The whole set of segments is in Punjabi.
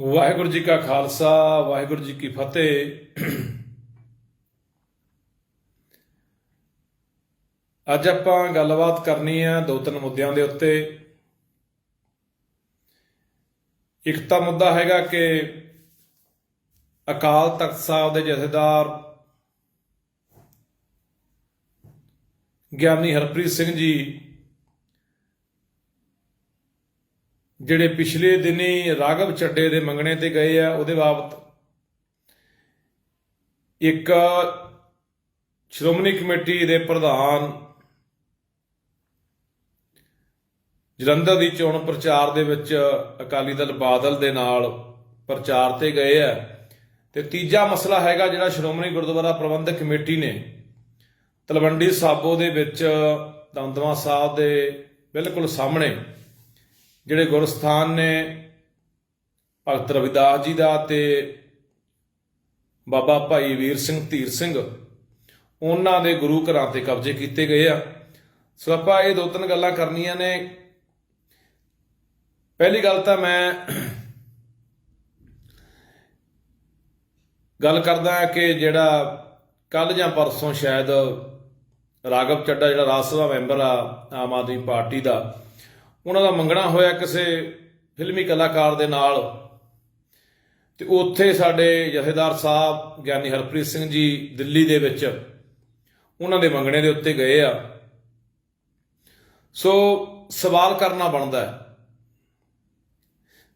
ਵਾਹਿਗੁਰੂ ਜੀ ਕਾ ਖਾਲਸਾ, ਵਾਹਿਗੁਰੂ ਜੀ ਕੀ ਫਤਿਹ। ਅੱਜ ਆਪਾਂ ਗੱਲਬਾਤ ਕਰਨੀ ਹੈ ਦੋ ਤਿੰਨ ਮੁੱਦਿਆਂ ਦੇ ਉੱਤੇ। ਇੱਕ ਤਾਂ ਮੁੱਦਾ ਹੈਗਾ ਕਿ ਅਕਾਲ ਤਖਤ ਸਾਹਿਬ ਦੇ ਜਥੇਦਾਰ ਗਿਆਨੀ ਹਰਪ੍ਰੀਤ ਸਿੰਘ ਜੀ ਜਿਹੜੇ ਪਿਛਲੇ ਦਿਨੀ ਰਾਗਵ ਚੱਡੇ ਦੇ ਮੰਗਣੇ ਤੇ ਗਏ ਆ, ਉਹਦੇ ਬਾਬਤ ਇੱਕ ਸ਼੍ਰੋਮਣੀ ਕਮੇਟੀ ਦੇ ਪ੍ਰਧਾਨ ਜਲੰਧਰ ਦੀ ਚੋਣ ਪ੍ਰਚਾਰ ਦੇ ਵਿੱਚ ਅਕਾਲੀ ਦਲ ਬਾਦਲ ਦੇ ਨਾਲ ਪ੍ਰਚਾਰ ਤੇ ਗਏ ਆ। ਤੇ ਤੀਜਾ ਮਸਲਾ ਹੈਗਾ ਜਿਹੜਾ ਸ਼੍ਰੋਮਣੀ ਗੁਰਦੁਆਰਾ ਪ੍ਰਬੰਧਕ ਕਮੇਟੀ ਨੇ ਤਲਵੰਡੀ ਸਾਬੋ ਦੇ ਵਿੱਚ ਦਮਦਮਾ ਸਾਹਿਬ ਦੇ ਬਿਲਕੁਲ ਸਾਹਮਣੇ ਜਿਹੜੇ ਗੁਰਸਥਾਨ ਨੇ, ਭਗਤ ਰਵਿਦਾਸ ਜੀ ਦਾ ਤੇ ਬਾਬਾ ਭਾਈ ਵੀਰ ਸਿੰਘ ਧੀਰ ਸਿੰਘ, ਉਹਨਾਂ ਦੇ ਗੁਰੂ ਘਰਾਂ ਤੇ ਕਬਜ਼ੇ ਕੀਤੇ ਗਏ ਆ। ਸੋ ਆਪਾਂ ਇਹ ਦੋ ਤਿੰਨ ਗੱਲਾਂ ਕਰਨੀਆਂ ਨੇ। ਪਹਿਲੀ ਗੱਲ ਤਾਂ ਮੈਂ ਗੱਲ ਕਰਦਾ ਕਿ ਜਿਹੜਾ ਕੱਲ ਜਾਂ ਪਰਸੋਂ ਸ਼ਾਇਦ ਰਾਗਵ ਚੱਡਾ, ਜਿਹੜਾ ਰਾਜ ਸਭਾ ਮੈਂਬਰ ਆ, ਆਮ ਆਦਮੀ ਪਾਰਟੀ ਦਾ ਉਹਨਾਂ ਦਾ ਮੰਗਣਾ ਹੋਇਆ ਕਿਸੇ ਫਿਲਮੀ ਕਲਾਕਾਰ ਦੇ ਨਾਲ। ਤੇ ਉੱਥੇ ਸਾਡੇ ਜਥੇਦਾਰ ਸਾਹਿਬ ਗਿਆਨੀ ਹਰਪ੍ਰੀਤ ਸਿੰਘ ਜੀ ਦਿੱਲੀ ਦੇ ਵਿੱਚ ਉਹਨਾਂ ਦੇ ਮੰਗਣੇ ਦੇ ਉੱਤੇ ਗਏ ਆ। ਸੋ ਸਵਾਲ ਕਰਨਾ ਬਣਦਾ ਹੈ।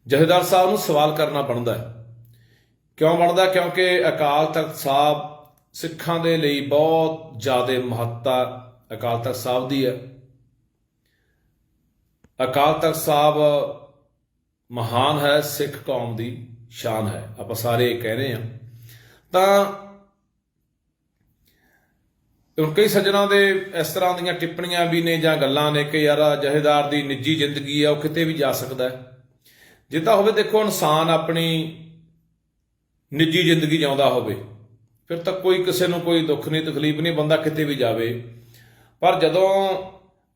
ਜਥੇਦਾਰ ਸਾਹਿਬ ਨੂੰ ਸਵਾਲ ਕਰਨਾ ਬਣਦਾ ਹੈ। ਕਿਉਂ ਬਣਦਾ? ਕਿਉਂਕਿ ਅਕਾਲ ਤਖਤ ਸਾਹਿਬ ਸਿੱਖਾਂ ਦੇ ਲਈ ਬਹੁਤ ਜ਼ਿਆਦਾ ਮਹੱਤਤਾ ਅਕਾਲ ਤਖਤ ਸਾਹਿਬ ਦੀ ਹੈ। ਅਕਾਲ ਤਖਤ ਸਾਹਿਬ ਮਹਾਨ ਹੈ, ਸਿੱਖ ਕੌਮ ਦੀ ਸ਼ਾਨ ਹੈ। ਆਪਾਂ ਸਾਰੇ ਕਹਿ ਰਹੇ ਹਾਂ। ਤਾਂ ਹੁਣ ਕਈ ਸੱਜਣਾ ਦੇ ਇਸ ਤਰ੍ਹਾਂ ਦੀਆਂ ਟਿੱਪਣੀਆਂ ਵੀ ਨੇ ਜਾਂ ਗੱਲਾਂ ਨੇ ਕਿ ਯਾਰ ਜਹੇਦਾਰ ਦੀ ਨਿੱਜੀ ਜ਼ਿੰਦਗੀ ਆ, ਉਹ ਕਿਤੇ ਵੀ ਜਾ ਸਕਦਾ ਹੈ। ਜੇ ਤਾਂ ਹੋਵੇ ਦੇਖੋ, ਇਨਸਾਨ ਆਪਣੀ ਨਿੱਜੀ ਜ਼ਿੰਦਗੀ ਜਿਉਂਦਾ ਹੋਵੇ, ਫਿਰ ਤਾਂ ਕੋਈ ਕਿਸੇ ਨੂੰ ਕੋਈ ਦੁੱਖ ਨਹੀਂ, ਤਕਲੀਫ ਨਹੀਂ, ਬੰਦਾ ਕਿਤੇ ਵੀ ਜਾਵੇ। ਪਰ ਜਦੋਂ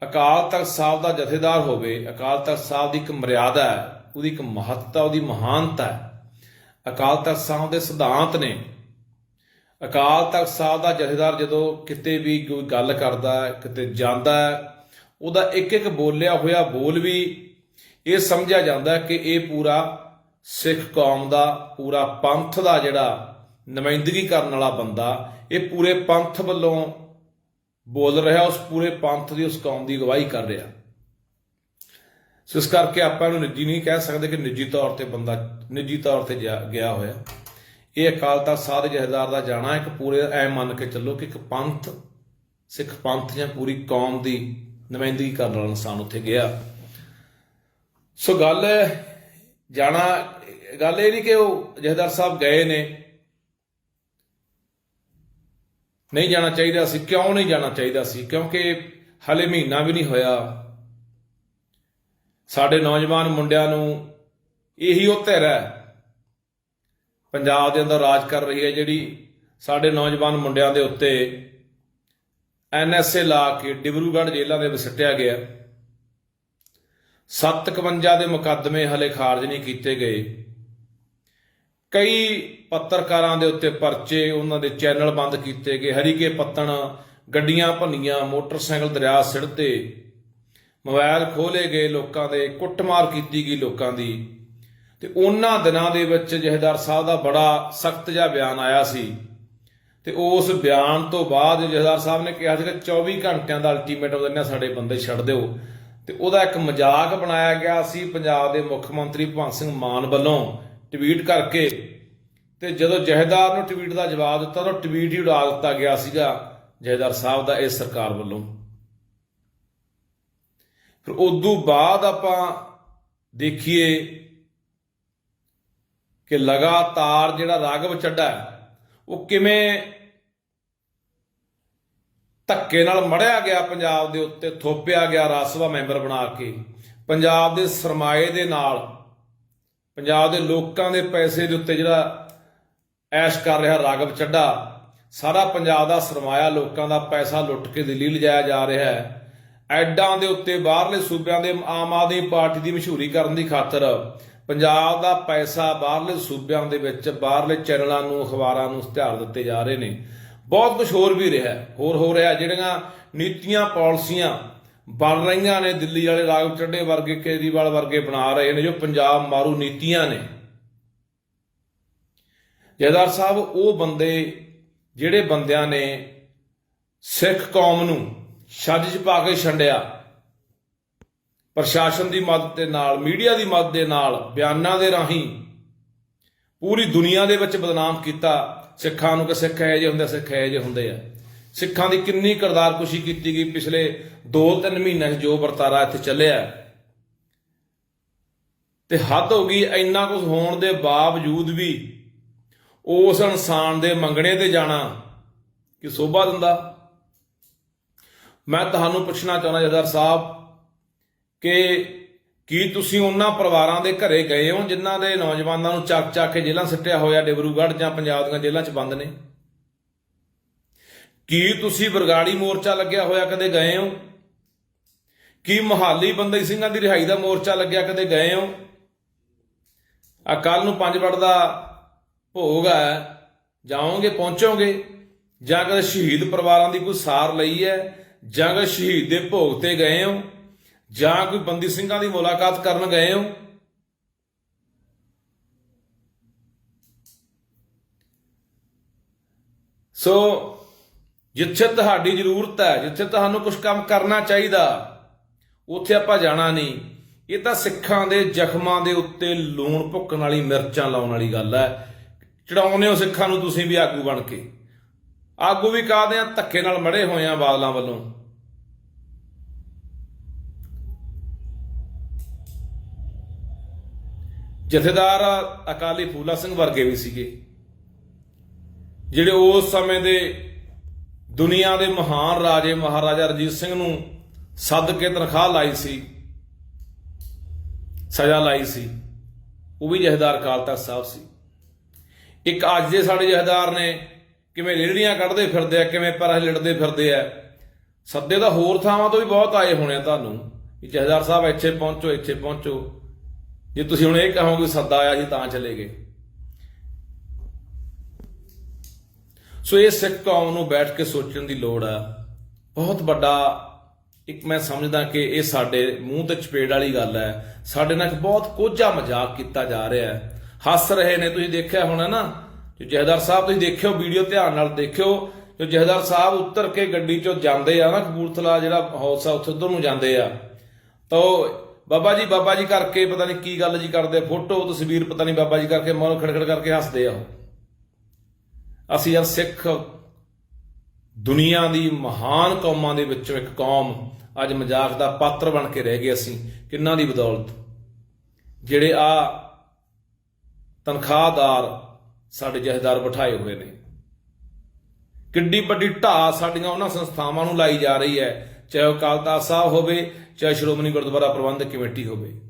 ਅਕਾਲ ਤਖਤ ਸਾਹਿਬ ਦਾ ਜਥੇਦਾਰ ਹੋਵੇ, ਅਕਾਲ ਤਖਤ ਸਾਹਿਬ ਦੀ ਇੱਕ ਮਰਿਆਦਾ ਹੈ, ਉਹਦੀ ਇੱਕ ਮਹੱਤਤਾ, ਉਹਦੀ ਮਹਾਨਤਾ ਹੈ। ਅਕਾਲ ਤਖਤ ਸਾਹਿਬ ਦੇ ਸਿਧਾਂਤ ਨੇ। ਅਕਾਲ ਤਖਤ ਸਾਹਿਬ ਦਾ ਜਥੇਦਾਰ ਜਦੋਂ ਕਿਤੇ ਵੀ ਕੋਈ ਗੱਲ ਕਰਦਾ ਹੈ, ਕਿਤੇ ਜਾਂਦਾ ਹੈ, ਉਹਦਾ ਇੱਕ ਇੱਕ ਬੋਲਿਆ ਹੋਇਆ ਬੋਲ ਵੀ ਇਹ ਸਮਝਿਆ ਜਾਂਦਾ ਕਿ ਇਹ ਪੂਰਾ ਸਿੱਖ ਕੌਮ ਦਾ, ਪੂਰਾ ਪੰਥ ਦਾ ਜਿਹੜਾ ਨੁਮਾਇੰਦਗੀ ਕਰਨ ਵਾਲਾ ਬੰਦਾ, ਇਹ ਪੂਰੇ ਪੰਥ ਵੱਲੋਂ ਬੋਲ ਰਿਹਾ, ਉਸ ਪੂਰੇ ਪੰਥ ਦੀ, ਉਸ ਕੌਮ ਦੀ ਅਗਵਾਈ ਕਰ ਰਿਹਾ। ਸੋ ਇਸ ਕਰਕੇ ਆਪਾਂ ਇਹਨੂੰ ਨਿੱਜੀ ਨਹੀਂ ਕਹਿ ਸਕਦੇ ਕਿ ਨਿੱਜੀ ਤੌਰ ਤੇ ਬੰਦਾ, ਨਿੱਜੀ ਤੌਰ ਤੇ ਜਾ- ਗਿਆ ਹੋਇਆ। ਇਹ ਅਕਾਲ ਤਖਤ ਸਾਹਿਬ ਦੇ ਦਾ ਜਾਣਾ, ਇੱਕ ਪੂਰੇ ਐ ਮੰਨ ਕੇ ਚੱਲੋ ਕਿ ਇੱਕ ਪੰਥ, ਸਿੱਖ ਪੰਥ ਜਾਂ ਪੂਰੀ ਕੌਮ ਦੀ ਨੁਮਾਇੰਦਗੀ ਕਰਨ ਵਾਲਾ ਇਨਸਾਨ ਉੱਥੇ ਗਿਆ। ਸੋ ਗੱਲ ਜਾਣਾ, ਗੱਲ ਇਹ ਨਹੀਂ ਕਿ ਉਹ ਜਹੇਦਾਰ ਸਾਹਿਬ ਗਏ ਨੇ ਨਹੀਂ ਜਾਣਾ ਚਾਹੀਦਾ ਸੀ, ਕਿਉਂ ਨਹੀਂ ਜਾਣਾ ਚਾਹੀਦਾ ਸੀ? ਕਿਉਂਕਿ ਹਲੇ ਮਹੀਨਾ ਵੀ ਨਹੀਂ ਹੋਇਆ। ਸਾਡੇ ਨੌਜਵਾਨ ਮੁੰਡਿਆਂ ਨੂੰ ਇਹੀ ਉਹ ਧਿਰ ਹੈ। ਪੰਜਾਬ ਦੇ ਅੰਦਰ ਰਾਜ ਕਰ ਰਹੀ ਹੈ ਜਿਹੜੀ ਸਾਡੇ ਨੌਜਵਾਨ ਮੁੰਡਿਆਂ ਦੇ ਉੱਤੇ ਐਨਐਸਏ ਲਾ ਕੇ ਡਿਬਰੂਗੜ੍ਹ ਜੇਲ੍ਹਾਂ ਦੇ ਵਿੱਚ ਸੱਟਿਆ ਗਿਆ। 751 ਦੇ ਮੁਕੱਦਮੇ ਹਲੇ ਖਾਰਜ ਨਹੀਂ ਕੀਤੇ ਗਏ। ਕਈ ਪੱਤਰਕਾਰਾਂ ਦੇ ਉੱਤੇ ਪਰਚੇ ਉਹਨਾਂ ਦੇ ਚੈਨਲ ਬੰਦ ਕੀਤੇ ਗਏ, ਹਰੀਕੇ ਪੱਤਣ, ਗੱਡੀਆਂ ਭੰਨੀਆਂ, ਮੋਟਰਸਾਈਕਲ ਦਰਿਆ ਸਿੜਤੇ ਮੋਬਾਈਲ ਖੋਲੇ ਗਏ ਲੋਕਾਂ ਦੇ, ਕੁੱਟਮਾਰ ਕੀਤੀ ਗਈ ਲੋਕਾਂ ਦੀ। ਤੇ ਉਹਨਾਂ ਦਿਨਾਂ ਦੇ ਵਿੱਚ ਜਹੇਦਾਰ ਸਾਹਿਬ ਦਾ ਬੜਾ ਸਖਤ ਜਿਹਾ ਬਿਆਨ ਆਇਆ ਸੀ। ਤੇ ਉਸ ਬਿਆਨ ਤੋਂ ਬਾਅਦ ਜਹੇਦਾਰ ਸਾਹਿਬ ਨੇ ਕਿਹਾ ਸੀ ਕਿ 24 ਘੰਟਿਆਂ ਦਾ ਅਲਟੀਮੇਟਮ ਦਿੰਦੇ ਸਾਡੇ ਬੰਦੇ ਛੱਡ ਦਿਓ। ਤੇ ਉਹਦਾ ਇੱਕ ਮਜ਼ਾਕ ਬਣਾਇਆ ਗਿਆ ਸੀ ਪੰਜਾਬ ਦੇ ਮੁੱਖ ਮੰਤਰੀ ਭਗਵੰਤ ਸਿੰਘ ਮਾਨ ਵੱਲੋਂ। ਟਵੀਟ ਕਰਕੇ ਤੇ ਜਦੋਂ ਜਹੇਦਾਰ ਨੂੰ ਟਵੀਟ ਦਾ ਜਵਾਬ ਦਿੱਤਾ, ਤਾਂ ਟਵੀਟ ਹੀ ਉਡਾ ਦਿੱਤਾ ਗਿਆ ਸੀਗਾ ਜਹੇਦਾਰ ਸਾਹਿਬ ਦਾ ਇਸ ਸਰਕਾਰ ਵੱਲੋਂ। ਫਿਰ ਉਦੋਂ ਬਾਅਦ ਆਪਾਂ ਦੇਖੀਏ ਕਿ ਲਗਾਤਾਰ ਜਿਹੜਾ ਰਾਗਵ ਚੱਡਾ ਉਹ ਕਿਵੇਂ ਧੱਕੇ ਨਾਲ ਮੜਿਆ ਗਿਆ ਪੰਜਾਬ ਦੇ ਉੱਤੇ, ਥੋਪਿਆ ਗਿਆ ਰਾਜ ਸਭਾ ਮੈਂਬਰ ਬਣਾ ਕੇ। ਪੰਜਾਬ ਦੇ ਸਰਮਾਏ ਦੇ ਨਾਲ ਪੰਜਾਬ ਦੇ ਲੋਕਾਂ ਦੇ ਪੈਸੇ ਦੇ ਉੱਤੇ ਜਿਹੜਾ ਐਸ਼ ਕਰ ਰਿਹਾ ਰਾਗਵ ਚੱਡਾ ਸਾਰਾ ਪੰਜਾਬ ਦਾ ਸਰਮਾਇਆ, ਲੋਕਾਂ ਦਾ ਪੈਸਾ ਲੁੱਟ ਕੇ ਦਿੱਲੀ ਲਿਜਾਇਆ ਜਾ ਰਿਹਾ ਹੈ। ਐਡਾਂ ਦੇ ਉੱਤੇ ਬਾਹਰਲੇ ਸੂਬਿਆਂ ਦੇ ਆਮ ਆਦਮੀ ਪਾਰਟੀ ਦੀ ਮਸ਼ਹੂਰੀ ਕਰਨ ਦੀ ਖਾਤਰ ਪੰਜਾਬ ਦਾ ਪੈਸਾ ਬਾਹਰਲੇ ਸੂਬਿਆਂ ਦੇ ਵਿੱਚ ਬਾਹਰਲੇ ਚੈਨਲਾਂ ਨੂੰ, ਅਖਬਾਰਾਂ ਨੂੰ ਇਸ਼ਤਿਹਾਰ ਦਿੱਤੇ ਜਾ ਰਹੇ ਨੇ। ਬਹੁਤ ਕੁਝ ਹੋਰ ਵੀ ਰਿਹਾ ਹੋਰ ਹੋ ਰਿਹਾ, ਜਿਹੜੀਆਂ ਨੀਤੀਆਂ, ਪਾਲਿਸੀਆਂ ਬਣ ਰਹੀਆਂ ਨੇ ਦਿੱਲੀ ਵਾਲੇ ਰਾਘਵ ਚੱਡੇ ਵਰਗੇ ਕੇਜਰੀਵਾਲ ਵਰਗੇ ਬਣਾ ਰਹੇ ਨੇ ਜੋ ਪੰਜਾਬ ਮਾਰੂ ਨੀਤੀਆਂ ਨੇ। ਜੈਦਾਰ ਸਾਹਿਬ ਉਹ ਬੰਦੇ ਜਿਹੜੇ ਬੰਦਿਆਂ ਨੇ ਸਿੱਖ ਕੌਮ ਨੂੰ ਛੱਜ 'ਚ ਪਾ ਕੇ ਛੰਡਿਆ ਪ੍ਰਸ਼ਾਸਨ ਦੀ ਮਦਦ ਦੇ ਨਾਲ ਮੀਡੀਆ ਦੀ ਮਦਦ ਦੇ ਨਾਲ ਬਿਆਨਾਂ ਦੇ ਰਾਹੀਂ ਪੂਰੀ ਦੁਨੀਆ ਦੇ ਵਿੱਚ ਬਦਨਾਮ ਕੀਤਾ ਸਿੱਖਾਂ ਨੂੰ ਕਿ ਸਿੱਖ ਇਹ ਜਿਹੇ ਹੁੰਦੇ ਆ, ਸਿੱਖ ਇਹ ਜਿਹੇ ਹੁੰਦੇ ਆ। ਸਿੱਖਾਂ ਦੀ ਕਿੰਨੀ ਕਿਰਦਾਰਕੁਸ਼ੀ ਕੀਤੀ ਗਈ ਪਿਛਲੇ 2-3 ਮਹੀਨਿਆਂ 'ਚ ਜੋ ਵਰਤਾਰਾ ਇੱਥੇ ਚੱਲਿਆ। ਤੇ ਹੱਦ ਹੋ ਗਈ, ਇੰਨਾ ਕੁਝ ਹੋਣ ਦੇ ਬਾਵਜੂਦ ਵੀ ਉਸ ਇਨਸਾਨ ਦੇ ਮੰਗਣੇ ਤੇ ਜਾਣਾ ਕਿ ਸੋਭਾ ਦਿੰਦਾ। ਮੈਂ ਤੁਹਾਨੂੰ ਪੁੱਛਣਾ ਚਾਹੁੰਦਾ ਜਦਰ ਸਾਹਿਬ, ਕਿ ਕੀ ਤੁਸੀਂ ਉਹਨਾਂ ਪਰਿਵਾਰਾਂ ਦੇ ਘਰੇ ਗਏ ਹੋ ਜਿਨ੍ਹਾਂ ਦੇ ਨੌਜਵਾਨਾਂ ਨੂੰ ਚੱਕ ਚੱਕ ਕੇ ਜੇਲ੍ਹਾਂ ਸਿੱਟਿਆ ਹੋਇਆ ਡਿਬਰੂਗੜ੍ਹ ਜਾਂ ਪੰਜਾਬ ਦੀਆਂ ਜੇਲ੍ਹਾਂ 'ਚ ਬੰਦ ਨੇ? ਕੀ ਤੁਸੀਂ ਬਰਗਾੜੀ ਮੋਰਚਾ ਲੱਗਿਆ ਹੋਇਆ ਕਦੇ ਗਏ ਹੋ? ਕੀ ਮੁਹਾਲੀ ਬੰਦੀ ਸਿੰਘਾਂ ਦੀ ਰਿਹਾਈ ਦਾ ਮੋਰਚਾ ਲੱਗਿਆ ਕਦੇ ਗਏ ਹੋ? ਆ ਕੱਲ ਨੂੰ ਪੰਜ ਵੜ ਦਾ ਭੋਗ ਹੈ। ਜਾਓਗੇ, ਪਹੁੰਚੋਗੇ? ਜਾਂ ਕਦੇ ਸ਼ਹੀਦ ਪਰਿਵਾਰਾਂ ਦੀ ਕੋਈ ਸਾਰ ਲਈ ਹੈ? ਜਾਂ ਕਦੇ ਸ਼ਹੀਦ ਦੇ ਭੋਗ ਤੇ ਗਏ ਹੋ? ਜਾਂ ਕੋਈ ਬੰਦੀ ਸਿੰਘਾਂ ਦੀ ਮੁਲਾਕਾਤ ਕਰਨ ਗਏ ਹੋ? ਸੋ ਜਿੱਥੇ ਤੁਹਾਡੀ ਜ਼ਰੂਰਤ ਹੈ, ਜਿੱਥੇ ਤੁਹਾਨੂੰ ਕੁਝ ਕੰਮ ਕਰਨਾ ਚਾਹੀਦਾ, ਉੱਥੇ ਆਪਾਂ ਜਾਣਾ ਨਹੀਂ। ਇਹ ਤਾਂ ਸਿੱਖਾਂ ਦੇ ਜ਼ਖਮਾਂ ਦੇ ਉੱਤੇ ਲੂਣ ਭੁੱਕਣ ਵਾਲੀ ਮਿਰਚਾਂ ਲਾਉਣ ਵਾਲੀ ਗੱਲ ਹੈ। ਚੜਾਉਂਦੇ ਹੋ ਸਿੱਖਾਂ ਨੂੰ ਤੁਸੀਂ ਵੀ ਆਗੂ ਬਣ ਕੇ। ਆਗੂ ਵੀ ਕਾਹਦੇ ਆ? ਧੱਕੇ ਨਾਲ ਮੜੇ ਹੋਏ ਆ ਬਾਦਲਾਂ ਵੱਲੋਂ। ਜਥੇਦਾਰ ਅਕਾਲੀ ਫੂਲਾ ਸਿੰਘ ਵਰਗੇ ਵੀ ਸੀਗੇ, ਜਿਹੜੇ ਉਸ ਸਮੇਂ ਦੇ ਦੁਨੀਆ ਦੇ ਮਹਾਨ ਰਾਜੇ ਮਹਾਰਾਜਾ ਰਣਜੀਤ ਸਿੰਘ ਨੂੰ ਸੱਦ ਕੇ ਤਨਖਾਹ ਲਾਈ ਸੀ, ਸਜ਼ਾ ਲਾਈ ਸੀ। ਉਹ ਵੀ ਜਥੇਦਾਰ ਅਕਾਲ ਤਖਤ ਸਾਹਿਬ ਸੀ। ਇੱਕ ਅੱਜ ਦੇ ਸਾਡੇ ਜਥੇਦਾਰ ਨੇ ਕਿਵੇਂ ਰੇੜੀਆਂ ਕੱਢਦੇ ਫਿਰਦੇ ਆ, ਕਿਵੇਂ ਪਰ ਲਿੜਦੇ ਫਿਰਦੇ ਆ। ਸੱਦੇ ਤਾਂ ਹੋਰ ਥਾਵਾਂ ਤੋਂ ਵੀ ਬਹੁਤ ਆਏ ਹੋਣੇ ਆ ਤੁਹਾਨੂੰ। ਵੀ ਜਥੇਦਾਰ ਸਾਹਿਬ, ਇੱਥੇ ਪਹੁੰਚੋ ਇੱਥੇ ਪਹੁੰਚੋ। ਜੇ ਤੁਸੀਂ ਹੁਣ ਇਹ ਕਹੋਗੇ ਸੱਦਾ ਆਇਆ ਸੀ ਤਾਂ ਚਲੇ ਗਏ। ਸੋ ਇਹ ਸਿੱਖ ਕੌਮ ਨੂੰ ਬੈਠ ਕੇ ਸੋਚਣ ਦੀ ਲੋੜ ਆ। ਬਹੁਤ ਵੱਡਾ ਇੱਕ ਮੈਂ ਸਮਝਦਾ ਕਿ ਇਹ ਸਾਡੇ ਮੂੰਹ ਤੇ ਚਪੇੜ ਵਾਲੀ ਗੱਲ ਹੈ। ਸਾਡੇ ਨਾਲ ਇੱਕ ਬਹੁਤ ਕੋਝਾ ਮਜ਼ਾਕ ਕੀਤਾ ਜਾ ਰਿਹਾ ਹੈ। ਹੱਸ ਰਹੇ ਨੇ, ਤੁਸੀਂ ਦੇਖਿਆ ਹੋਣਾ ਨਾ? ਜੋ ਜਹਦਾਰ ਸਾਹਿਬ ਤੁਸੀਂ ਦੇਖਿਓ, ਵੀਡੀਓ ਧਿਆਨ ਨਾਲ ਦੇਖਿਓ। ਜੋ ਜਹਦਾਰ ਸਾਹਿਬ ਉੱਤਰ ਕੇ ਗੱਡੀ ਚੋਂ ਜਾਂਦੇ ਆ ਨਾ ਕਪੂਰਥਲਾ, ਜਿਹੜਾ ਹਾਊਸ ਆ, ਉੱਥੇ ਉਧਰ ਨੂੰ ਜਾਂਦੇ ਆ। ਤਾਂ ਉਹ ਬਾਬਾ ਜੀ ਬਾਬਾ ਜੀ ਕਰਕੇ ਪਤਾ ਨਹੀਂ ਕੀ ਗੱਲ ਜੀ ਕਰਦੇ ਫੋਟੋ, ਤਸਵੀਰ ਪਤਾ ਨਹੀਂ ਬਾਬਾ ਜੀ ਕਰਕੇ ਮੋਰ ਖੜਖੜ ਕਰਕੇ ਹੱਸਦੇ ਆ ਉਹ। ਅਸੀਂ ਯਾਰ ਸਿੱਖ ਦੁਨੀਆ ਦੀ ਮਹਾਨ ਕੌਮਾਂ ਦੇ ਵਿੱਚੋਂ ਇੱਕ ਕੌਮ ਅੱਜ ਮਜ਼ਾਕ ਦਾ ਪਾਤਰ ਬਣ ਕੇ ਰਹਿ ਗਏ ਅਸੀਂ, ਕਿੰਨਾ ਦੀ ਬਦੌਲਤ? ਜਿਹੜੇ ਆ ਤਨਖਾਹਦਾਰ ਸਾਡੇ ਜਹੇਦਾਰ ਬਿਠਾਏ ਹੋਏ ਨੇ। ਕਿੱਡੀ ਵੱਡੀ ਢਾਹ ਸਾਡੀਆਂ ਉਹਨਾਂ ਸੰਸਥਾਵਾਂ ਨੂੰ ਲਾਈ ਜਾ ਰਹੀ ਹੈ, ਚਾਹੇ ਉਹ ਅਕਾਲ ਤਖਤ ਸਾਹਿਬ ਹੋਵੇ, ਚਾਹੇ ਸ਼੍ਰੋਮਣੀ ਗੁਰਦੁਆਰਾ ਪ੍ਰਬੰਧਕ ਕਮੇਟੀ ਹੋਵੇ।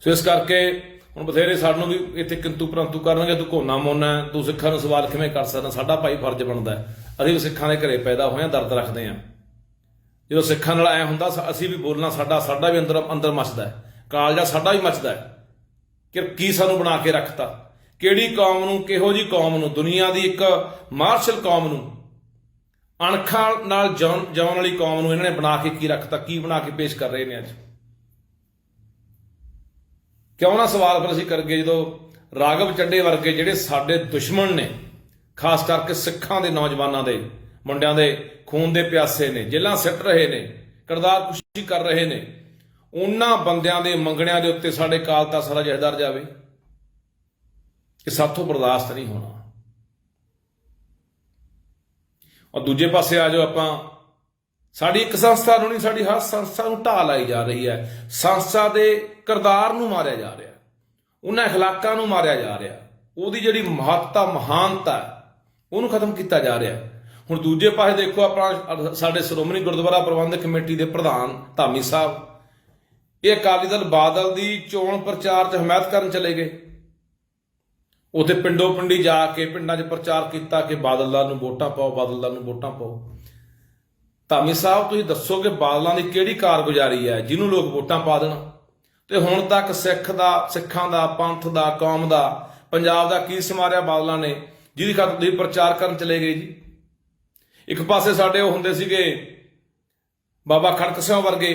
ਸੋ ਇਸ ਕਰਕੇ ਹੁਣ ਬਥੇਰੇ ਸਾਨੂੰ ਵੀ ਇੱਥੇ ਕਿੰਤੂ ਪਰੰਤੂ ਕਰਨਗੇ, ਤੂੰ ਕੋਨਾ ਮੋਨਾ, ਤੂੰ ਸਿੱਖਾਂ ਨੂੰ ਸਵਾਲ ਕਿਵੇਂ ਕਰ ਸਕਦਾ? ਸਾਡਾ ਭਾਈ ਫਰਜ਼ ਬਣਦਾ ਅਸੀਂ ਵੀ ਸਿੱਖਾਂ ਦੇ ਘਰੇ ਪੈਦਾ ਹੋਏ ਹਾਂ, ਦਰਦ ਰੱਖਦੇ ਹਾਂ। ਜਦੋਂ ਸਿੱਖਾਂ ਨਾਲ ਐ ਹੁੰਦਾ ਅਸੀਂ ਵੀ ਬੋਲਣਾ, ਸਾਡਾ ਸਾਡਾ ਵੀ ਅੰਦਰ ਅੰਦਰ ਮੱਚਦਾ ਹੈ। ਕਾਲਜਾ ਸਾਡਾ ਵੀ ਮੱਚਦਾ ਹੈ। ਕਿ ਕੀ ਸਾਨੂੰ ਬਣਾ ਕੇ ਰੱਖਤਾ? ਕਿਹੜੀ ਕੌਮ ਨੂੰ, ਕਿਹੋ ਜੀ ਕੌਮ ਨੂੰ? ਦੁਨੀਆ ਦੀ ਇੱਕ ਮਾਰਸ਼ਲ ਕੌਮ ਨੂੰ, ਅਣਖਾਂ ਨਾਲ ਜਾਣ ਜਾਣ ਵਾਲੀ ਕੌਮ ਨੂੰ ਇਹਨਾਂ ਨੇ ਬਣਾ ਕੇ ਕੀ ਰੱਖਤਾ? ਕੀ ਬਣਾ ਕੇ ਪੇਸ਼ ਕਰ ਰਹੇ ਨੇ ਅੱਜ? ਕਿਉਂ ਨਾ ਸਵਾਲ ਫਿਰ ਅਸੀਂ ਕਰਗੇ ਜਦੋਂ ਰਾਗਵ ਚੱਡੇ ਵਰਗੇ ਜਿਹੜੇ ਸਾਡੇ ਦੁਸ਼ਮਣ ਨੇ, ਖਾਸ ਕਰਕੇ ਸਿੱਖਾਂ ਦੇ ਨੌਜਵਾਨਾਂ ਦੇ, ਮੁੰਡਿਆਂ ਦੇ ਖੂਨ ਦੇ ਪਿਆਸੇ ਨੇ ਜੇਲਾਂ ਸਿੱਟ ਰਹੇ ਨੇ, ਕਰਦਾਰ ਖੁਸ਼ੀ ਕਰ ਰਹੇ ਨੇ, ਉਹਨਾਂ ਬੰਦਿਆਂ ਦੇ ਮੰਗਣਿਆਂ ਦੇ ਉੱਤੇ ਸਾਡੇ ਕਾਲ ਦਾ ਸਾਰਾ ਜਹਦਾਰ ਜਾਵੇ। ਕਿ ਸਾਥੋਂ ਬਰਦਾਸ਼ਤ ਨਹੀਂ ਹੋਣਾ। ਔਰ ਦੂਜੇ ਪਾਸੇ ਆ ਜਾਓ ਆਪਾਂ, ਸਾਡੀ ਇੱਕ ਸੰਸਥਾ ਨੂੰ ਨਹੀਂ, ਸਾਡੀ ਹਰ ਸੰਸਥਾ ਨੂੰ ਢਾਹ ਲਾਈ ਜਾ ਰਹੀ ਹੈ। ਸੰਸਥਾ ਦੇ ਕਰਦਾਰ ਨੂੰ ਮਾਰਿਆ ਜਾ ਰਿਹਾ ਉਹਨਾਂ اخلاقਾਂ ਨੂੰ ਮਾਰਿਆ ਜਾ ਰਿਹਾ ਉਹਦੀ ਜਿਹੜੀ ਮਹੱਤਤਾ ਮਹਾਨਤਾ ਹੈ, ਉਹਨੂੰ ਖਤਮ ਕੀਤਾ ਜਾ ਰਿਹਾ ਹੁਣ ਦੂਜੇ ਪਾਸੇ ਦੇਖੋ ਆਪਣਾ ਸਾਡੇ ਸ਼੍ਰੋਮਣੀ ਗੁਰਦੁਆਰਾ ਪ੍ਰਬੰਧਕ ਕਮੇਟੀ ਦੇ ਪ੍ਰਧਾਨ ਧਾਮੀ ਸਾਹਿਬ ਇਹ ਅਕਾਲੀ ਦਲ ਬਾਦਲ ਦੀ ਚੋਣ ਪ੍ਰਚਾਰ 'ਚ ਹਮਾਇਤ ਕਰਨ ਚਲੇ ਗਏ ਉਥੇ ਪਿੰਡੋਂ ਪਿੰਡੀ ਜਾ ਕੇ ਪਿੰਡਾਂ 'ਚ ਪ੍ਰਚਾਰ ਕੀਤਾ ਕਿ ਬਾਦਲਦਾਰ ਨੂੰ ਵੋਟਾਂ ਪਾਓ ਬਾਦਲਦਾਰ ਨੂੰ ਵੋਟਾਂ ਪਾਓ ਧਾਮੀ ਸਾਹਿਬ ਤੁਸੀਂ ਦੱਸੋ ਕਿ ਬਾਦਲਾਂ ਦੀ ਕਿਹੜੀ ਕਾਰਗੁਜ਼ਾਰੀ ਹੈ ਜਿਹਨੂੰ ਲੋਕ ਵੋਟਾਂ ਪਾ ਦੇਣ ਤੇ ਹੁਣ ਤੱਕ ਸਿੱਖ ਦਾ, ਸਿੱਖਾਂ ਦਾ, ਪੰਥ ਦਾ, ਕੌਮ ਦਾ, ਪੰਜਾਬ ਦਾ ਕੀ ਸਮਾਰਿਆ ਬਾਦਲਾਂ ਨੇ, ਜਿਹਦੀ ਖਾਤਰ ਤੁਸੀਂ ਪ੍ਰਚਾਰ ਕਰਨ ਚਲੇ ਗਏ ਜੀ। ਇੱਕ ਪਾਸੇ ਸਾਡੇ ਉਹ ਹੁੰਦੇ ਸੀਗੇ ਬਾਬਾ ਖੜਕ ਸਿੰਘ ਵਰਗੇ,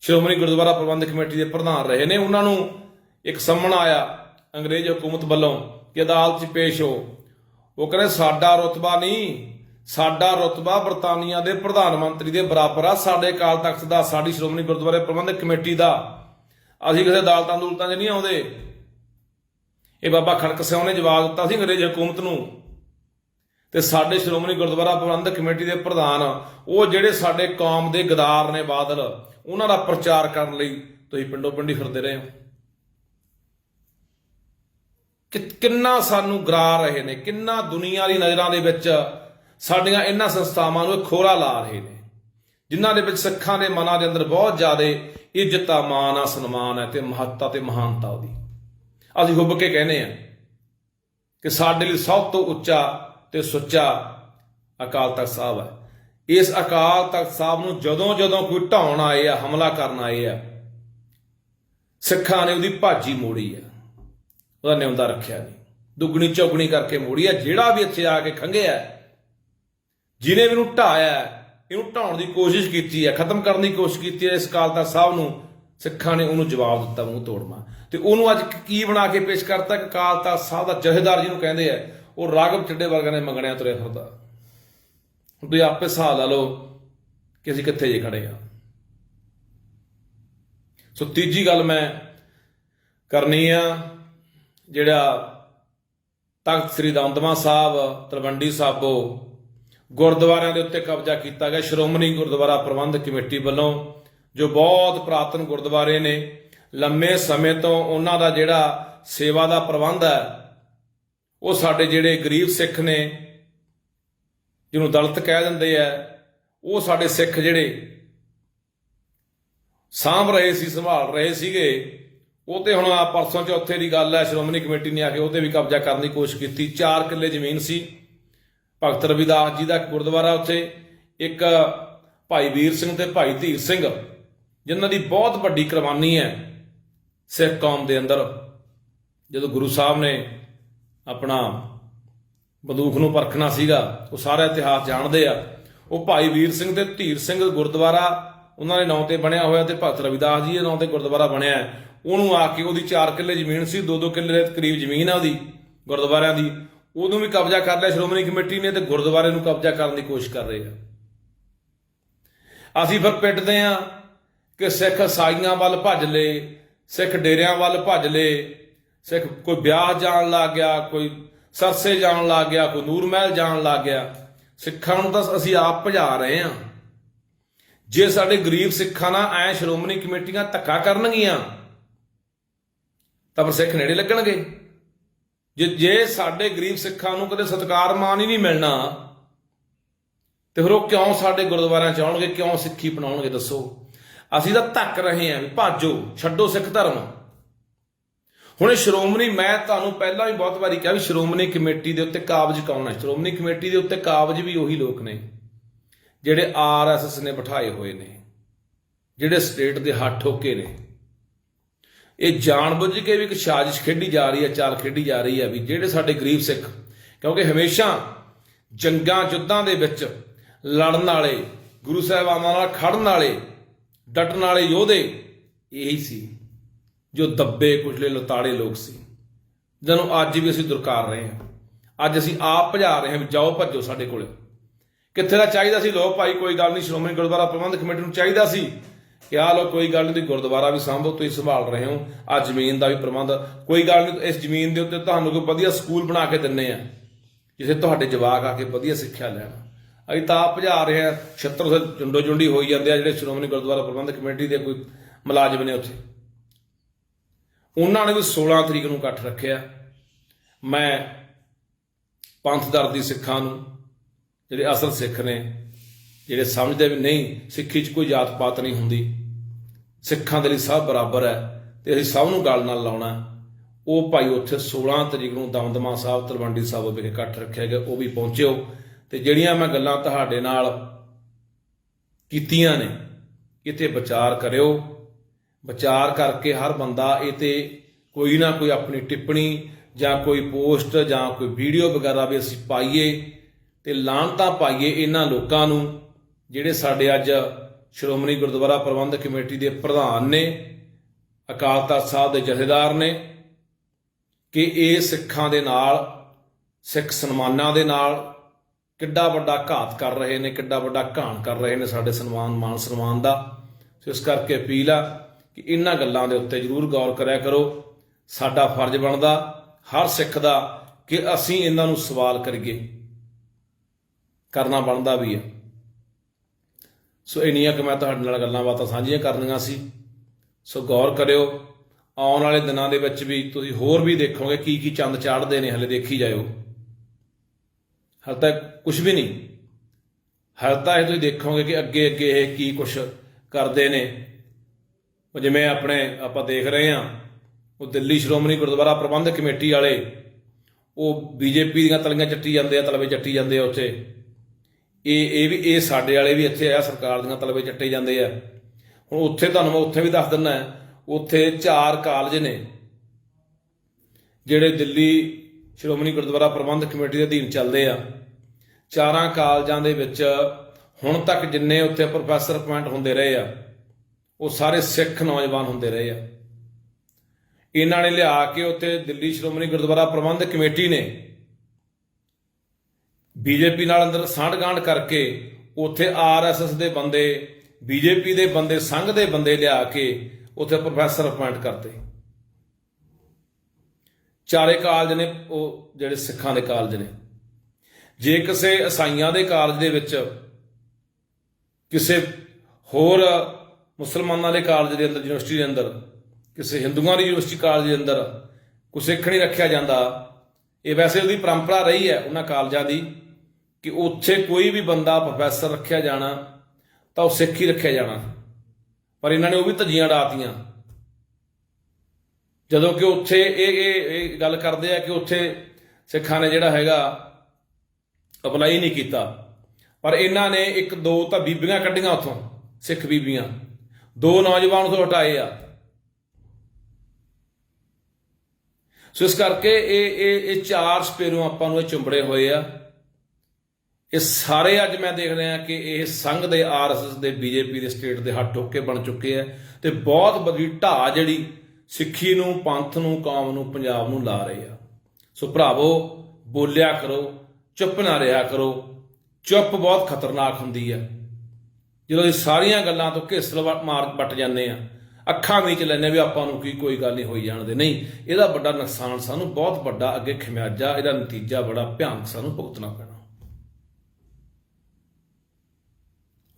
ਸ਼੍ਰੋਮਣੀ ਗੁਰਦੁਆਰਾ ਪ੍ਰਬੰਧਕ ਕਮੇਟੀ ਦੇ ਪ੍ਰਧਾਨ ਰਹੇ ਨੇ। ਉਹਨਾਂ ਨੂੰ ਇੱਕ ਸੰਮਣ ਆਇਆ ਅੰਗਰੇਜ਼ ਹਕੂਮਤ ਵੱਲੋਂ ਕਿ ਅਦਾਲਤ 'ਚ ਪੇਸ਼ ਹੋ। ਉਹ ਕਹਿੰਦੇ, ਸਾਡਾ ਰੁਤਬਾ ਨਹੀਂ ਸਾਡਾ ਰੁਤਬਾ ਬਰਤਾਨੀਆ ਦੇ ਪ੍ਰਧਾਨ ਮੰਤਰੀ ਦੇ ਬਰਾਬਰ ਆ। ਸਾਡੇ ਅਕਾਲ ਤਖਤ ਦਾ, ਸਾਡੀ ਸ਼੍ਰੋਮਣੀ ਗੁਰਦੁਆਰੇ ਪ੍ਰਬੰਧਕ ਕਮੇਟੀ ਦਾ। ਅਸੀਂ ਕਿਸੇ ਅਦਾਲਤਾਂ ਦੂਲਤਾਂ 'ਚ ਨਹੀਂ ਆਉਂਦੇ। ਇਹ ਬਾਬਾ ਖੜਕ ਸਿੰਘ ਨੇ ਜਵਾਬ ਦਿੱਤਾ ਸੀ ਅੰਗਰੇਜ਼ ਹਕੂਮਤ ਨੂੰ। ਤੇ ਸਾਡੇ ਸ਼੍ਰੋਮਣੀ ਗੁਰਦੁਆਰਾ ਪ੍ਰਬੰਧਕ ਕਮੇਟੀ ਦੇ ਪ੍ਰਧਾਨ, ਉਹ ਜਿਹੜੇ ਸਾਡੇ ਕੌਮ ਦੇ ਗਦਾਰ ਨੇ ਬਾਦਲ, ਉਹਨਾਂ ਦਾ ਪ੍ਰਚਾਰ ਕਰਨ ਲਈ ਤੁਸੀਂ ਪਿੰਡੋਂ ਪਿੰਡੀ ਫਿਰਦੇ ਰਹੇ ਹੋ। ਕਿ- ਕਿੰਨਾ ਸਾਨੂੰ ਗਰਾ ਰਹੇ ਨੇ, ਕਿੰਨਾ ਦੁਨੀਆ ਦੀ ਨਜ਼ਰਾਂ ਦੇ ਵਿੱਚ ਸਾਡੀਆਂ ਇਹਨਾਂ ਸੰਸਥਾਵਾਂ ਨੂੰ ਇਹ ਖੋਰਾ ਲਾ ਰਹੇ ਨੇ। ਜਿਨ੍ਹਾਂ ਦੇ ਵਿੱਚ ਸਿੱਖਾਂ ਦੇ ਮਨਾਂ ਦੇ ਅੰਦਰ ਬਹੁਤ ਜ਼ਿਆਦਾ ਇੱਜ਼ਤ ਆ ਮਾਨ ਆ, ਸਨਮਾਨ ਹੈ ਤੇ ਮਹੱਤਤਾ ਤੇ ਮਹਾਨਤਾ ਉਹਦੀ। ਅਸੀਂ ਹੁੱਬ ਕੇ ਕਹਿੰਦੇ ਆ ਕਿ ਸਾਡੇ ਲਈ ਸਭ ਤੋਂ ਉੱਚਾ ਤੇ ਸੁੱਚਾ ਅਕਾਲ ਤਖਤ ਸਾਹਿਬ ਹੈ। ਇਸ ਅਕਾਲ ਤਖਤ ਸਾਹਿਬ ਨੂੰ ਜਦੋਂ ਜਦੋਂ ਕੋਈ ਢਾਉਣ ਆਏ ਆ, ਹਮਲਾ ਕਰਨ ਆਏ ਆ, ਸਿੱਖਾਂ ਨੇ ਉਹਦੀ ਭਾਜੀ ਮੋੜੀ ਆ। ਉਹਦਾ ਨਿਉਂਦਾ ਰੱਖਿਆ ਨਹੀਂ। ਦੁੱਗਣੀ ਚੌਗਣੀ ਕਰਕੇ ਮੋੜੀ ਆ। ਜਿਹੜਾ ਵੀ ਇੱਥੇ ਆ ਕੇ ਖੰਗਿਆ ਜਿਹਨੇ ਮੈਨੂੰ ਢਾਇਆ ਇਹਨੂੰ ਢਾਉਣ ਦੀ ਕੋਸ਼ਿਸ਼ ਕੀਤੀ ਹੈ, ਖਤਮ ਕਰਨ ਦੀ ਕੋਸ਼ਿਸ਼ ਕੀਤੀ ਹੈ ਇਸ ਕਾਲਤਾ ਸਾਹਿਬ ਨੂੰ, ਸਿੱਖਾਂ ਨੇ ਉਹਨੂੰ ਜਵਾਬ ਦਿੱਤਾ, ਮੂੰਹ ਤੋੜਮਾ ਤੇ ਉਹਨੂੰ ਅੱਜ ਕੀ ਬਣਾ ਕੇ ਪੇਸ਼ ਕਰਤਾ ਕਿ ਅਕਾਲ ਸਾਹਿਬ ਦਾ ਜਹੇਦਾਰ ਜਿਹਨੂੰ ਕਹਿੰਦੇ ਆ, ਉਹ ਰਾਗਵ ਚੱਡੇ ਵਰਗਾ ਨੇ ਮੰਗਣਿਆ ਤੁਰਿਆ ਫਿਰਦਾ। ਹੁਣ ਤੁਸੀਂ ਆਪੇ ਹਿਸਾਬ ਲਾ ਲਓ ਕਿ ਅਸੀਂ ਕਿੱਥੇ ਜੇ ਖੜੇ ਆ ਸੋ ਤੀਜੀ ਗੱਲ ਮੈਂ ਕਰਨੀ ਆ, ਜਿਹੜਾ ਤਖਤ ਸ੍ਰੀ ਦਮਦਮਾ ਸਾਹਿਬ, ਤਲਵੰਡੀ ਸਾਬੋ ਗੁਰਦੁਆਰਿਆਂ ਦੇ ਉੱਤੇ ਕਬਜ਼ਾ ਕੀਤਾ ਗਿਆ। ਸ਼੍ਰੋਮਣੀ ਗੁਰਦੁਆਰਾ ਪ੍ਰਬੰਧਕ ਕਮੇਟੀ ਵੱਲੋਂ, ਜੋ ਬਹੁਤ ਪ੍ਰਾਤਨ ਗੁਰਦੁਆਰੇ ਨੇ, ਲੰਮੇ ਸਮੇਂ ਤੋਂ ਉਹਨਾਂ ਦਾ ਜਿਹੜਾ ਸੇਵਾ ਦਾ ਪ੍ਰਬੰਧ ਹੈ, ਉਹ ਸਾਡੇ ਜਿਹੜੇ ਗਰੀਬ ਸਿੱਖ ਨੇ, ਜਿਹਨੂੰ ਦਲਤ ਕਹਿ ਦਿੰਦੇ ਆ, ਉਹ ਸਾਡੇ ਸਿੱਖ ਜਿਹੜੇ ਸਾਂਭ ਰਹੇ ਸੀ, ਸੰਭਾਲ ਰਹੇ ਸੀਗੇ, ਉਹ ਤੇ ਹੁਣ ਆ ਪਰਸੋਂ ਚੌਥੇ ਦੀ ਗੱਲ ਹੈ, ਸ਼੍ਰੋਮਣੀ ਕਮੇਟੀ ਨੇ ਆ ਕੇ ਉਹਤੇ ਵੀ ਕਬਜ਼ਾ ਕਰਨ ਦੀ ਕੋਸ਼ਿਸ਼ ਕੀਤੀ। 4 ਕਿੱਲੇ ਜ਼ਮੀਨ ਸੀ। ਭਗਤ ਰਵਿਦਾਸ ਜੀ ਦਾ ਗੁਰਦੁਆਰਾ ਉੱਥੇ, ਇੱਕ ਭਾਈ ਵੀਰ ਸਿੰਘ ਤੇ ਭਾਈ ਧੀਰ ਸਿੰਘ, ਜਿਨ੍ਹਾਂ ਦੀ ਬਹੁਤ ਵੱਡੀ ਕੁਰਬਾਨੀ ਹੈ ਸਿੱਖ ਕੌਮ ਦੇ ਅੰਦਰ, ਜਦੋਂ ਗੁਰੂ ਸਾਹਿਬ ਨੇ ਆਪਣਾ ਬੰਦੂਕ ਨੂੰ ਪਰਖਣਾ ਸੀਗਾ, ਉਹ ਸਾਰਾ ਇਤਿਹਾਸ ਜਾਣਦੇ ਆ ਉਹ ਭਾਈ ਵੀਰ ਸਿੰਘ ਤੇ ਧੀਰ ਸਿੰਘ ਗੁਰਦੁਆਰਾ, ਉਹਨਾਂ ਦੇ ਨਾਂ ਤੇ ਬਣਿਆ ਹੋਇਆ ਤੇ ਭਗਤ ਰਵਿਦਾਸ ਜੀ ਦੇ ਨਾਂ ਤੇ ਗੁਰਦੁਆਰਾ ਬਣਿਆ ਹੈ। ਉਹਨੂੰ ਆ ਕੇ ਉਹਦੀ 4 ਕਿੱਲੇ ਜ਼ਮੀਨ ਸੀ 2-2 ਕਿੱਲੇ ਦੇ ਕਰੀਬ ਜ਼ਮੀਨ ਆ ਉਹਦੀ, ਗੁਰਦੁਆਰਿਆਂ ਦੀ ਉਹਨੂੰ ਵੀ ਕਬਜ਼ਾ ਕਰ ਲਿਆ ਸ਼੍ਰੋਮਣੀ ਕਮੇਟੀ ਨੇ ਤੇ ਗੁਰਦੁਆਰੇ ਨੂੰ ਕਬਜ਼ਾ ਕਰਨ ਦੀ ਕੋਸ਼ਿਸ਼ ਕਰ ਰਹੇ ਆ। ਅਸੀਂ ਫਿਰ ਪਿੱਟਦੇ ਆ ਕਿ ਸਿੱਖ ਸਾਈਆਂ ਵੱਲ ਭੱਜ ਲਏ ਸਿੱਖ ਡੇਰਿਆਂ ਵੱਲ ਭੱਜ ਲਏ ਸਿੱਖ ਕੋਈ ਵਿਆਹ ਜਾਣ ਲੱਗ ਗਿਆ, ਕੋਈ ਸਰਸੇ ਜਾਣ ਲੱਗ ਗਿਆ, ਕੋਈ ਨੂਰ ਮਹਿਲ ਜਾਣ ਲੱਗ ਗਿਆ। ਸਿੱਖਾਂ ਨੂੰ ਤਾਂ ਅਸੀਂ ਆਪ ਭਜਾ ਰਹੇ ਆ। ਜੇ ਸਾਡੇ ਗਰੀਬ ਸਿੱਖਾਂ ਨਾਲ ਐ ਸ਼੍ਰੋਮਣੀ ਕਮੇਟੀਆਂ ਧੱਕਾ ਕਰਨਗੀਆਂ, ਤਾਂ ਫਿਰ ਸਿੱਖ ਨੇੜੇ ਲੱਗਣਗੇ। ਜੇ ਜੇ ਸਾਡੇ ਗਰੀਬ ਸਿੱਖਾਂ ਨੂੰ ਕਦੇ ਸਤਿਕਾਰ ਮਾਨ ਹੀ ਨਹੀਂ ਮਿਲਣਾ, ਤੇ ਫਿਰ ਉਹ ਕਿਉਂ ਸਾਡੇ ਗੁਰਦੁਆਰਿਆਂ ਚ ਆਉਣਗੇ, ਕਿਉਂ ਸਿੱਖੀ ਬਣਾਉਣਗੇ, ਦੱਸੋ। ਅਸੀਂ ਤਾਂ ਧੱਕ ਰਹੇ ਹਾਂ ਵੀ ਭਾਜੋ, ਛੱਡੋ ਸਿੱਖ ਧਰਮ। ਹੁਣ ਸ਼੍ਰੋਮਣੀ, ਮੈਂ ਤੁਹਾਨੂੰ ਪਹਿਲਾਂ ਵੀ ਬਹੁਤ ਵਾਰੀ ਕਿਹਾ ਵੀ ਸ਼੍ਰੋਮਣੀ ਕਮੇਟੀ ਦੇ ਉੱਤੇ ਕਾਬਜ ਕੌਣ ਹੈ? ਸ਼੍ਰੋਮਣੀ ਕਮੇਟੀ ਦੇ ਉੱਤੇ ਕਾਬਜ ਵੀ ਉਹੀ ਲੋਕ ਨੇ, ਜਿਹੜੇ ਆਰਐਸਐਸ ਨੇ ਬਿਠਾਏ ਹੋਏ ਨੇ, ਜਿਹੜੇ ਸਟੇਟ ਦੇ ਹੱਥ ਠੋਕੇ ਨੇ। ਇਹ ਜਾਣਬੁੱਝ ਕੇ ਵੀ ਇੱਕ ਸਾਜ਼ਿਸ਼ ਖੇਡੀ ਜਾ ਰਹੀ ਹੈ, ਚਾਲ ਖੇਡੀ ਜਾ ਰਹੀ ਹੈ ਵੀ ਜਿਹੜੇ ਸਾਡੇ ਗਰੀਬ ਸਿੱਖ, ਕਿਉਂਕਿ ਹਮੇਸ਼ਾ ਜੰਗਾਂ ਯੁੱਧਾਂ ਦੇ ਵਿੱਚ ਲੜਨ ਵਾਲੇ, ਗੁਰੂ ਸਾਹਿਬਾਨਾਂ ਨਾਲ ਖੜਨ ਵਾਲੇ, ਡਟਣ ਵਾਲੇ ਯੋਧੇ ਇਹੀ ਸੀ, ਜੋ ਦੱਬੇ, ਕੁਚਲੇ, ਲਤਾੜੇ ਲੋਕ ਸੀ। ਜਿਹਨੂੰ ਅੱਜ ਵੀ ਅਸੀਂ ਦੁਰਕਾਰ ਰਹੇ ਹਾਂ, ਅੱਜ ਅਸੀਂ ਆਪ ਭਜਾ ਰਹੇ ਹਾਂ ਵੀ ਜਾਓ ਭੱਜੋ ਸਾਡੇ ਕੋਲੇ। ਕਿੱਥੇ ਦਾ ਚਾਹੀਦਾ ਸੀ? ਲੋ ਭਾਈ, ਕੋਈ ਗੱਲ ਨਹੀਂ, ਸ਼੍ਰੋਮਣੀ ਗੁਰਦੁਆਰਾ ਪ੍ਰਬੰਧਕ ਕਮੇਟੀ ਨੂੰ ਚਾਹੀਦਾ ਸੀ। ਕਿ ਆ ਕੋਈ ਗੱਲ ਨਹੀਂ ਤੁਸੀਂ ਗੁਰਦੁਆਰਾ ਵੀ ਸੰਭੋ, ਤੁਸੀਂ ਸੰਭਾਲ ਰਹੇ ਹੋ। ਆ ਜ਼ਮੀਨ ਦਾ ਵੀ ਪ੍ਰਬੰਧ। ਕੋਈ ਗੱਲ ਨਹੀਂ ਇਸ ਜ਼ਮੀਨ ਦੇ ਉੱਤੇ ਤੁਹਾਨੂੰ ਕੋਈ ਵਧੀਆ ਸਕੂਲ ਬਣਾ ਕੇ ਦਿੰਨੇ ਆ, ਜਿੱਥੇ ਤੁਹਾਡੇ ਜਵਾਕ ਆ ਕੇ ਵਧੀਆ ਸਿੱਖਿਆ ਲੈਣ। ਅਸੀਂ ਤਾਂ ਆਪ ਭਜਾ ਰਹੇ ਆ, ਛੱਤਰ ਜੁੰਡੋ ਜੁੰਡੀ ਹੋਈ ਜਾਂਦੇ ਆ, ਜਿਹੜੇ ਸ਼੍ਰੋਮਣੀ ਗੁਰਦੁਆਰਾ ਪ੍ਰਬੰਧਕ ਕਮੇਟੀ ਦੇ ਕੋਈ ਮੁਲਾਜ਼ਮ ਨੇ ਉੱਥੇ। ਉਹਨਾਂ ਨੇ ਵੀ 16 ਤਰੀਕ ਨੂੰ ਇਕੱਠ ਰੱਖਿਆ। ਮੈਂ ਪੰਥ ਦਰਦੀ ਸਿੱਖਾਂ ਨੂੰ, ਜਿਹੜੇ ਅਸਲ ਸਿੱਖ ਨੇ, ਜਿਹੜੇ ਸਮਝਦੇ ਵੀ ਨਹੀਂ, ਸਿੱਖੀ 'ਚ ਕੋਈ ਜਾਤ ਪਾਤ ਨਹੀਂ ਹੁੰਦੀ। ਸਿੱਖਾਂ ਦੇ ਲਈ ਸਭ ਬਰਾਬਰ ਹੈ ਤੇ ਅਸੀਂ ਸਭ ਨੂੰ ਗੱਲ ਨਾਲ ਲਾਉਣਾ ਉਹ ਭਾਈ ਉੱਥੇ 16 ਤਰੀਕ ਨੂੰ ਦਮਦਮਾ ਸਾਹਿਬ, ਤਲਵੰਡੀ ਸਾਹਿਬ ਵਿਖੇ ਇਕੱਠ ਰੱਖਿਆ ਗਿਆ, ਉਹ ਵੀ ਪਹੁੰਚਿਓ। ਤੇ ਜਿਹੜੀਆਂ ਮੈਂ ਗੱਲਾਂ ਤੁਹਾਡੇ ਨਾਲ ਕੀਤੀਆਂ ਨੇ, ਕਿਤੇ ਵਿਚਾਰ ਕਰਿਓ। ਵਿਚਾਰ ਕਰਕੇ ਹਰ ਬੰਦਾ ਇਹ ਤੇ ਕੋਈ ਨਾ ਕੋਈ ਆਪਣੀ ਟਿੱਪਣੀ ਜਾਂ ਕੋਈ ਪੋਸਟ ਜਾਂ ਕੋਈ ਵੀਡੀਓ ਵਗੈਰਾ ਵੀ ਅਸੀਂ ਪਾਈਏ ਤੇ ਲਾਹਨਤਾਂ ਪਾਈਏ ਇਹਨਾਂ ਲੋਕਾਂ ਨੂੰ, ਜਿਹੜੇ ਸਾਡੇ ਅੱਜ ਸ਼੍ਰੋਮਣੀ ਗੁਰਦੁਆਰਾ ਪ੍ਰਬੰਧਕ ਕਮੇਟੀ ਦੇ ਪ੍ਰਧਾਨ ਨੇ, ਅਕਾਲ ਤਖਤ ਸਾਹਿਬ ਦੇ ਜਥੇਦਾਰ ਨੇ, ਕਿ ਇਹ ਸਿੱਖਾਂ ਦੇ ਨਾਲ, ਸਿੱਖ ਸਨਮਾਨਾਂ ਦੇ ਨਾਲ ਕਿੱਡਾ ਵੱਡਾ ਘਾਤ ਕਰ ਰਹੇ ਨੇ, ਕਿੱਡਾ ਵੱਡਾ ਘਾਣ ਕਰ ਰਹੇ ਨੇ ਸਾਡੇ ਸਨਮਾਨ, ਮਾਨ ਸਨਮਾਨ ਦਾ। ਸੋ ਇਸ ਕਰਕੇ ਅਪੀਲ ਆ ਕਿ ਇਹਨਾਂ ਗੱਲਾਂ ਦੇ ਉੱਤੇ ਜ਼ਰੂਰ ਗੌਰ ਕਰਿਆ ਕਰੋ। ਸਾਡਾ ਫਰਜ਼ ਬਣਦਾ, ਹਰ ਸਿੱਖ ਦਾ, ਕਿ ਅਸੀਂ ਇਹਨਾਂ ਨੂੰ ਸਵਾਲ ਕਰੀਏ। ਕਰਨਾ ਬਣਦਾ ਵੀ ਹੈ ਸੋ ਇੰਨੀਆਂ ਕਿ ਮੈਂ ਤੁਹਾਡੇ ਨਾਲ ਗੱਲਾਂ ਬਾਤਾਂ ਸਾਂਝੀਆਂ ਕਰਨੀਆਂ ਸੀ। ਸੋ ਗੌਰ ਕਰਿਓ, ਆਉਣ ਵਾਲੇ ਦਿਨਾਂ ਦੇ ਵਿੱਚ ਵੀ ਤੁਸੀਂ ਹੋਰ ਵੀ ਦੇਖੋਗੇ ਕੀ ਕੀ ਚੰਦ ਚਾੜਦੇ ਨੇ, ਹਲੇ ਦੇਖੀ ਜਾਇਓ। ਹਾਲੇ ਤੱਕ ਕੁਝ ਵੀ ਨਹੀਂ। ਹਾਲੇ ਤਾਂ ਇਹ ਤੁਸੀਂ ਦੇਖੋਗੇ ਕਿ ਅੱਗੇ ਅੱਗੇ ਇਹ ਕੀ ਕੁਝ ਕਰਦੇ ਨੇ। ਉਹ ਜਿਵੇਂ ਆਪਣੇ ਆਪਾਂ ਦੇਖ ਰਹੇ ਹਾਂ, ਉਹ ਦਿੱਲੀ ਸ਼੍ਰੋਮਣੀ ਗੁਰਦੁਆਰਾ ਪ੍ਰਬੰਧਕ ਕਮੇਟੀ ਵਾਲੇ, ਉਹ ਬੀਜੇਪੀ ਦੀਆਂ ਤਲੀਆਂ ਚੱਟੀ ਜਾਂਦੇ ਆ, ਤਲਵੇ ਚੱਟੀ ਜਾਂਦੇ ਆ ਉੱਥੇ। ਇਹ ਇਹ ਵੀ ਇਹ ਸਾਡੇ ਵਾਲੇ ਵੀ ਇੱਥੇ ਆ, ਸਰਕਾਰ ਦੀਆਂ ਤਲਵੇ ਚੱਟੇ ਜਾਂਦੇ ਆ। ਹੁਣ ਉੱਥੇ ਤੁਹਾਨੂੰ ਮੈਂ ਉੱਥੇ ਵੀ ਦੱਸ ਦਿੰਦਾ ਉੱਥੇ ਚਾਰ ਕਾਲਜ ਨੇ, ਜਿਹੜੇ ਦਿੱਲੀ, ਸ਼੍ਰੋਮਣੀ ਗੁਰਦੁਆਰਾ ਪ੍ਰਬੰਧਕ ਕਮੇਟੀ ਦੇ ਅਧੀਨ ਚੱਲਦੇ ਆ। ਚਾਰਾਂ ਕਾਲਜਾਂ ਦੇ ਵਿੱਚ ਹੁਣ ਤੱਕ ਜਿੰਨੇ ਉੱਥੇ ਪ੍ਰੋਫੈਸਰ ਅਪਾਇੰਟ ਹੁੰਦੇ ਰਹੇ ਆ, ਉਹ ਸਾਰੇ ਸਿੱਖ ਨੌਜਵਾਨ ਹੁੰਦੇ ਰਹੇ ਆ। ਇਹਨਾਂ ਨੇ ਲਿਆ ਕੇ ਉੱਥੇ ਦਿੱਲੀ ਸ਼੍ਰੋਮਣੀ ਗੁਰਦੁਆਰਾ ਪ੍ਰਬੰਧਕ ਕਮੇਟੀ ਨੇ ਬੀਜੇਪੀ ਨਾਲ ਅੰਦਰ ਸਾਂਢ ਗਾਂਢ ਕਰਕੇ ਉੱਥੇ ਆਰਐਸਐਸ ਦੇ ਬੰਦੇ, ਬੀਜੇਪੀ ਦੇ ਬੰਦੇ, ਸੰਘ ਦੇ ਬੰਦੇ ਲਿਆ ਕੇ ਉੱਥੇ ਪ੍ਰੋਫੈਸਰ ਅਪਾਇੰਟ ਕਰਤੇ। ਚਾਰੇ ਕਾਲਜ ਨੇ ਉਹ ਜਿਹੜੇ ਸਿੱਖਾਂ ਦੇ ਕਾਲਜ ਨੇ। ਜੇ ਕਿਸੇ ਈਸਾਈਆਂ ਦੇ ਕਾਲਜ ਦੇ ਵਿੱਚ ਕਿਸੇ ਹੋਰ ਮੁਸਲਮਾਨਾਂ ਦੇ ਕਾਲਜ ਦੇ ਅੰਦਰ, ਯੂਨੀਵਰਸਿਟੀ ਦੇ ਅੰਦਰ, ਕਿਸੇ ਹਿੰਦੂਆਂ ਦੀ ਯੂਨੀਵਰਸਿਟੀ ਕਾਲਜ ਦੇ ਅੰਦਰ ਕੋਈ ਸਿੱਖ ਨਹੀਂ ਰੱਖਿਆ ਜਾਂਦਾ, ਇਹ ਵੈਸੇ ਉਹਦੀ ਪਰੰਪਰਾ ਰਹੀ ਹੈ ਉਹਨਾਂ ਕਾਲਜਾਂ ਦੀ। ਕਿ ਉੱਥੇ ਕੋਈ ਵੀ ਬੰਦਾ ਪ੍ਰੋਫੈਸਰ ਰੱਖਿਆ ਜਾਣਾ, ਤਾਂ ਉਹ ਸਿੱਖ ਹੀ ਰੱਖਿਆ ਜਾਣਾ। ਪਰ ਇਹਨਾਂ ਨੇ ਉਹ ਵੀ ਧੱਜੀਆਂ ਡਾਤੀਆਂ। ਜਦੋਂ ਕਿ ਉੱਥੇ ਇਹ ਇਹ ਇਹ ਗੱਲ ਕਰਦੇ ਆ ਕਿ ਉੱਥੇ ਸਿੱਖਾਂ ਨੇ ਜਿਹੜਾ ਹੈਗਾ ਅਪਲਾਈ ਨਹੀਂ ਕੀਤਾ। ਪਰ ਇਹਨਾਂ ਨੇ ਇੱਕ ਦੋ ਤਾਂ ਬੀਬੀਆਂ ਕੱਢੀਆਂ ਉੱਥੋਂ, ਸਿੱਖ ਬੀਬੀਆਂ। ਦੋ ਨੌਜਵਾਨ ਤੋਂ ਹਟਾਏ ਆ। ਸੋ ਇਸ ਕਰਕੇ ਇਹ ਇਹ ਇਹ ਚਾਰ ਸਪੇਰੋਂ ਆਪਾਂ ਨੂੰ ਇਹ ਚੁੰਬੜੇ ਹੋਏ ਆ। ਇਹ ਸਾਰੇ ਅੱਜ ਮੈਂ ਦੇਖ ਰਿਹਾ ਕਿ ਇਹ ਸੰਘ ਦੇ ਆਰਐਸਐਸ ਦੇ ਬੀਜੇਪੀ ਦੇ ਸਟੇਟ ਦੇ ਹੱਥ ਠੋਕੇ ਬਣ ਚੁੱਕੇ ਆ ਤੇ ਬਹੁਤ ਵੱਡੀ ਢਾਹ ਜਿਹੜੀ ਸਿੱਖੀ ਨੂੰ, ਪੰਥ ਨੂੰ, ਕੌਮ ਨੂੰ, ਪੰਜਾਬ ਨੂੰ ਲਾ ਰਹੇ ਆ। ਸੋ ਭਰਾਵੋ, ਬੋਲਿਆ ਕਰੋ, ਚੁੱਪ ਨਾ ਰਿਹਾ ਕਰੋ। ਚੁੱਪ ਬਹੁਤ ਖਤਰਨਾਕ ਹੁੰਦੀ ਆ। ਜਦੋਂ ਇਹ ਸਾਰੀਆਂ ਗੱਲਾਂ ਤੋਂ ਘਿਸਲ ਮਾਰ ਵੱਟ ਜਾਂਦੇ ਆ, ਅੱਖਾਂ ਵਿੱਚ ਲੈਨੇ ਵੀ ਆਪਾਂ ਨੂੰ ਕੀ ਕੋਈ ਗੱਲ ਨਹੀਂ ਹੋਈ ਜਾਣਦੇ ਨਹੀਂ, ਇਹਦਾ ਵੱਡਾ ਨੁਕਸਾਨ ਸਾਨੂੰ ਬਹੁਤ ਵੱਡਾ ਅੱਗੇ ਖਿਮਿਆਜਾ, ਇਹਦਾ ਨਤੀਜਾ ਬੜਾ ਭਿਆਨਕ ਸਾਨੂੰ ਭੁਗਤਣਾ ਪੈਣਾ।